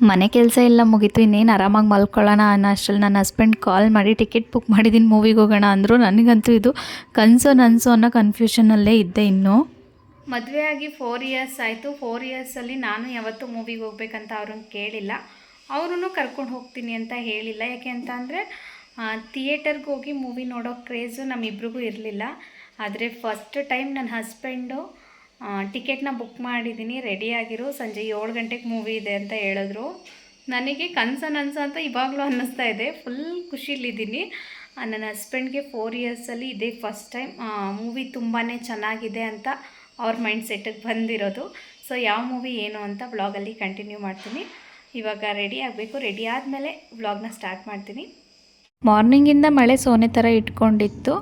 ಮನೆ ಕೆಲಸ ಎಲ್ಲ ಮುಗೀತು, ಇನ್ನೇನು ಆರಾಮಾಗಿ ಮಲ್ಕೊಳ್ಳೋಣ ಅನ್ನೋ ಅಷ್ಟರಲ್ಲಿ ನನ್ನ ಹಸ್ಬೆಂಡ್ ಕಾಲ್ ಮಾಡಿ ಟಿಕೆಟ್ ಬುಕ್ ಮಾಡಿದ್ದೀನಿ ಮೂವಿಗೆ ಹೋಗೋಣ ಅಂದರು. ನನಗಂತೂ ಇದು ಕನಸು ನನಸು ಅನ್ನೋ ಕನ್ಫ್ಯೂಷನಲ್ಲೇ ಇದ್ದೆ ಇನ್ನೂ. ಮದುವೆ ಆಗಿ ಫೋರ್ ಇಯರ್ಸ್ ಆಯಿತು. ಫೋರ್ ಇಯರ್ಸಲ್ಲಿ ನಾನು ಯಾವತ್ತೂ ಮೂವಿಗೆ ಹೋಗ್ಬೇಕಂತ ಅವ್ರನ್ನ ಕೇಳಿಲ್ಲ. ಅವರೂ ಕರ್ಕೊಂಡು ಹೋಗ್ತೀನಿ ಅಂತ ಹೇಳಿಲ್ಲ. ಯಾಕೆ ಅಂತ ಅಂದರೆ ಥಿಯೇಟರ್ಗೆ ಹೋಗಿ ಮೂವಿ ನೋಡೋ ಕ್ರೇಜು ನಮ್ಮಿಬ್ರಿಗೂ ಇರಲಿಲ್ಲ. ಆದರೆ ಫಸ್ಟ್ ಟೈಮ್ ನನ್ನ ಹಸ್ಬೆಂಡು ಟಿಕೆಟ್ನ ಬುಕ್ ಮಾಡಿದ್ದೀನಿ ರೆಡಿಯಾಗಿರು ಸಂಜೆ ಏಳು ಗಂಟೆಗೆ ಮೂವಿ ಇದೆ ಅಂತ ಹೇಳಿದ್ರು. ನನಗೆ ಕನ್ಸನ್ ನನ್ಸ ಅಂತ ಇವಾಗಲೂ ಅನ್ನಿಸ್ತಾ ಇದೆ. ಫುಲ್ ಖುಷಿಲಿದ್ದೀನಿ. ನನ್ನ ಹಸ್ಬೆಂಡ್ಗೆ ಫೋರ್ ಇಯರ್ಸಲ್ಲಿ ಇದೇ ಫಸ್ಟ್ ಟೈಮ್ ಮೂವಿ ತುಂಬಾ ಚೆನ್ನಾಗಿದೆ ಅಂತ ಅವ್ರ ಮೈಂಡ್ ಸೆಟ್ಟಿಗೆ ಬಂದಿರೋದು. ಸೊ ಯಾವ ಮೂವಿ ಏನು ಅಂತ ವ್ಲಾಗಲ್ಲಿ ಕಂಟಿನ್ಯೂ ಮಾಡ್ತೀನಿ. ಇವಾಗ ರೆಡಿ ಆಗಬೇಕು. ರೆಡಿ ಆದಮೇಲೆ ವ್ಲಾಗ್ನ ಸ್ಟಾರ್ಟ್ ಮಾಡ್ತೀನಿ. ಮಾರ್ನಿಂಗಿಂದ ಮಳೆ ಸೋನೆ ಥರ ಇಟ್ಕೊಂಡಿತ್ತು.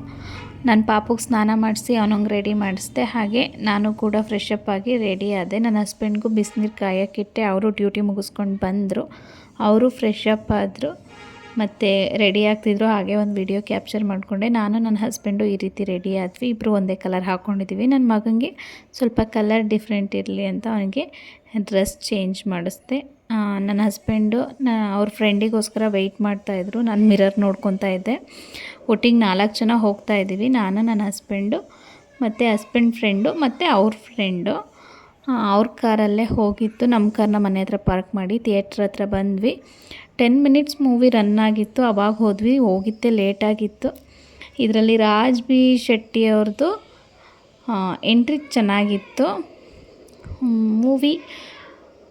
ನನ್ನ ಪಾಪುಗೆ ಸ್ನಾನ ಮಾಡಿಸಿ ಅವನಂಗೆ ರೆಡಿ ಮಾಡಿಸ್ದೆ, ಹಾಗೆ ನಾನು ಕೂಡ ಫ್ರೆಶ್ ಅಪ್ ಆಗಿ ರೆಡಿ ಆದೆ. ನನ್ನ ಹಸ್ಬೆಂಡ್ಗೂ ಬಿಸಿನೀರು ಕಾಯೋಕ್ಕಿಟ್ಟೆ ಅವರು ಡ್ಯೂಟಿ ಮುಗಿಸ್ಕೊಂಡು ಬಂದರು. ಅವರು ಫ್ರೆಶ್ ಅಪ್ ಆದರು. ಮತ್ತು ರೆಡಿ ಆಗ್ತಿದ್ರು, ಹಾಗೆ ಒಂದು ವಿಡಿಯೋ ಕ್ಯಾಪ್ಚರ್ ಮಾಡಿಕೊಂಡೆ. ನಾನು, ನನ್ನ ಹಸ್ಬೆಂಡು ಈ ರೀತಿ ರೆಡಿ ಆದ್ವಿ. ಇಬ್ಬರು ಒಂದೇ ಕಲರ್ ಹಾಕ್ಕೊಂಡಿದ್ದೀವಿ ನನ್ನ ಮಗನಿಗೆ ಸ್ವಲ್ಪ ಕಲರ್ ಡಿಫ್ರೆಂಟ್ ಇರಲಿ ಅಂತ ಅವನಿಗೆ ಡ್ರೆಸ್ ಚೇಂಜ್ ಮಾಡಿಸ್ದೆ. ನನ್ನ ಹಸ್ಬೆಂಡು ನ, ಅವ್ರ ಫ್ರೆಂಡಿಗೋಸ್ಕರ ವೆಯ್ಟ್ ಮಾಡ್ತಾಯಿದ್ರು ನಾನು ಮಿರರ್ ನೋಡ್ಕೊತಾ ಇದ್ದೆ. ಒಟ್ಟಿಗೆ ನಾಲ್ಕು ಜನ ಹೋಗ್ತಾ ಇದ್ದೀವಿ. ನಾನು, ನನ್ನ ಹಸ್ಬೆಂಡು ಮತ್ತು ಹಸ್ಬೆಂಡ್ ಫ್ರೆಂಡು ಮತ್ತು ಅವ್ರ ಫ್ರೆಂಡು ಅವ್ರ ಕಾರಲ್ಲೇ ಹೋಗಿತ್ತು ನಮ್ಮ ಕಾರನ್ನ ಮನೆ ಹತ್ರ ಪಾರ್ಕ್ ಮಾಡಿ ಥಿಯೇಟ್ರ್ ಹತ್ರ ಬಂದ್ವಿ. ಟೆನ್ ಮಿನಿಟ್ಸ್ ಮೂವಿ ರನ್ ಆಗಿತ್ತು, ಅವಾಗ ಹೋದ್ವಿ, ಹೋಗಿದ್ದೆ ಲೇಟಾಗಿತ್ತು ಇದರಲ್ಲಿ ರಾಜ್ ಬಿ ಶೆಟ್ಟಿ ಅವ್ರದ್ದು ಎಂಟ್ರಿ ಚೆನ್ನಾಗಿತ್ತು. ಮೂವಿ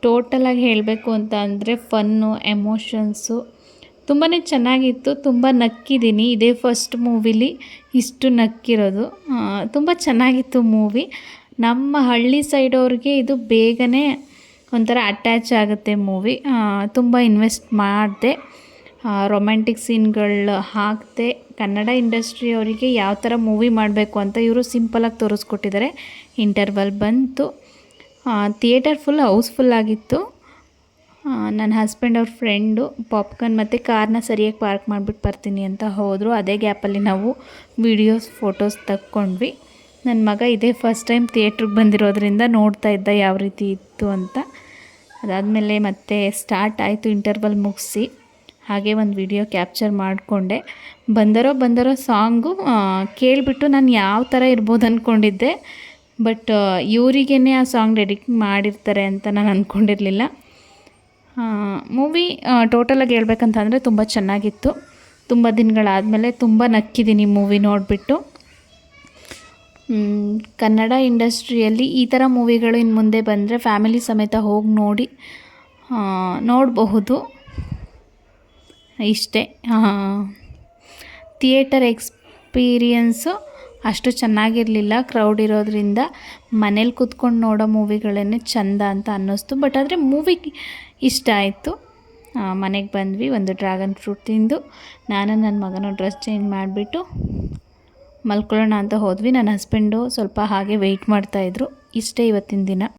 ಟೋಟಲಾಗಿ ಹೇಳಬೇಕು ಅಂತ ಅಂದರೆ ಫನ್ನು ಎಮೋಷನ್ಸು ತುಂಬಾ ಚೆನ್ನಾಗಿತ್ತು, ತುಂಬ ನಕ್ಕಿದ್ದೀನಿ. ಇದೇ ಫಸ್ಟ್ ಮೂವಿಲಿ ಇಷ್ಟು ನಕ್ಕಿರೋದು. ತುಂಬ ಚೆನ್ನಾಗಿತ್ತು ಮೂವಿ ನಮ್ಮ ಹಳ್ಳಿ ಸೈಡವ್ರಿಗೆ ಇದು ಬೇಗನೆ ಒಂಥರ ಅಟ್ಯಾಚ್ ಆಗುತ್ತೆ ಮೂವಿ ತುಂಬ ಇನ್ವೆಸ್ಟ್ ಮಾಡಿದೆ. ರೊಮ್ಯಾಂಟಿಕ್ ಸೀನ್ಗಳು ಹಾಕಿದೆ. ಕನ್ನಡ ಇಂಡಸ್ಟ್ರಿ ಅವರಿಗೆ ಯಾವ ಥರ ಮೂವಿ ಮಾಡಬೇಕು ಅಂತ ಇವರು ಸಿಂಪಲಾಗಿ ತೋರಿಸ್ಕೊಟ್ಟಿದ್ದಾರೆ ಇಂಟರ್ವಲ್ ಬಂತು. ಥಿಯೇಟರ್ ಫುಲ್ ಹೌಸ್ಫುಲ್ ಆಗಿತ್ತು. ನನ್ನ ಹಸ್ಬೆಂಡ್ ಅವ್ರ ಫ್ರೆಂಡು ಪಾಪ್ಕಾರ್ನ್ ಮತ್ತು ಕಾರ್ನ ಸರಿಯಾಗಿ ಪಾರ್ಕ್ ಮಾಡಿಬಿಟ್ಟು ಬರ್ತೀನಿ ಅಂತ ಹೋದರು. ಅದೇ ಗ್ಯಾಪಲ್ಲಿ ನಾವು ವೀಡಿಯೋಸ್ ಫೋಟೋಸ್ ತಕ್ಕೊಂಡ್ವಿ. ನನ್ನ ಮಗ ಇದೇ ಫಸ್ಟ್ ಟೈಮ್ ಥಿಯೇಟ್ರಿಗೆ ಬಂದಿರೋದ್ರಿಂದ ನೋಡ್ತಾ ಇದ್ದ ಯಾವ ರೀತಿ ಇತ್ತು ಅಂತ. ಅದಾದಮೇಲೆ ಮತ್ತೆ ಸ್ಟಾರ್ಟ್ ಆಯಿತು ಇಂಟರ್ವಲ್ ಮುಗಿಸಿ, ಹಾಗೆ ಒಂದು ವಿಡಿಯೋ ಕ್ಯಾಪ್ಚರ್ ಮಾಡಿಕೊಂಡೆ. ಬಂದರೋ ಬಂದರೋ ಸಾಂಗು ಕೇಳಿಬಿಟ್ಟು ನಾನು ಯಾವ ಥರ ಇರ್ಬೋದು ಅಂದ್ಕೊಂಡಿದ್ದೆ ಬಟ್ ಇವರಿಗೇ ಆ ಸಾಂಗ್ ಡೆಡಿಕ್ ಮಾಡಿರ್ತಾರೆ ಅಂತ ನಾನು ಅಂದ್ಕೊಂಡಿರಲಿಲ್ಲ ಮೂವಿ ಟೋಟಲಾಗಿ ಹೇಳ್ಬೇಕಂತಂದರೆ ತುಂಬ ಚೆನ್ನಾಗಿತ್ತು. ತುಂಬ ದಿನಗಳಾದಮೇಲೆ ತುಂಬ ನಕ್ಕಿದ್ದೀನಿ ಮೂವಿ ನೋಡಿಬಿಟ್ಟು. ಕನ್ನಡ ಇಂಡಸ್ಟ್ರಿಯಲ್ಲಿ ಈ ಥರ ಮೂವಿಗಳು ಇನ್ನು ಮುಂದೆ ಬಂದರೆ ಫ್ಯಾಮಿಲಿ ಸಮೇತ ಹೋಗಿ ನೋಡಿ ನೋಡಬಹುದು. ಇಷ್ಟೇ ಥಿಯೇಟರ್ ಎಕ್ಸ್ಪೀರಿಯನ್ಸು ಅಷ್ಟು ಚೆನ್ನಾಗಿರಲಿಲ್ಲ. ಕ್ರೌಡ್ ಇರೋದ್ರಿಂದ ಮನೇಲಿ ಕೂತ್ಕೊಂಡು ನೋಡೋ ಮೂವಿಗಳೇ ಚಂದ ಅಂತ ಅನ್ನಿಸ್ತು. ಬಟ್ ಆದರೆ ಮೂವಿ ಇಷ್ಟ ಆಯಿತು. ಮನೆಗೆ ಬಂದ್ವಿ, ಒಂದು ಡ್ರ್ಯಾಗನ್ ಫ್ರೂಟ್ ತಿಂದು, ನಾನು ನನ್ನ ಮಗನ ಡ್ರೆಸ್ ಚೇಂಜ್ ಮಾಡಿಬಿಟ್ಟು ಮಲ್ಕೊಳ್ಳೋಣ ಅಂತ ಹೋದ್ವಿ. ನನ್ನ ಹಸ್ಬೆಂಡು ಸ್ವಲ್ಪ ಹಾಗೆ ವೆಯ್ಟ್ ಮಾಡ್ತಾಯಿದ್ರು ಇಷ್ಟೇ ಇವತ್ತಿನ ದಿನ.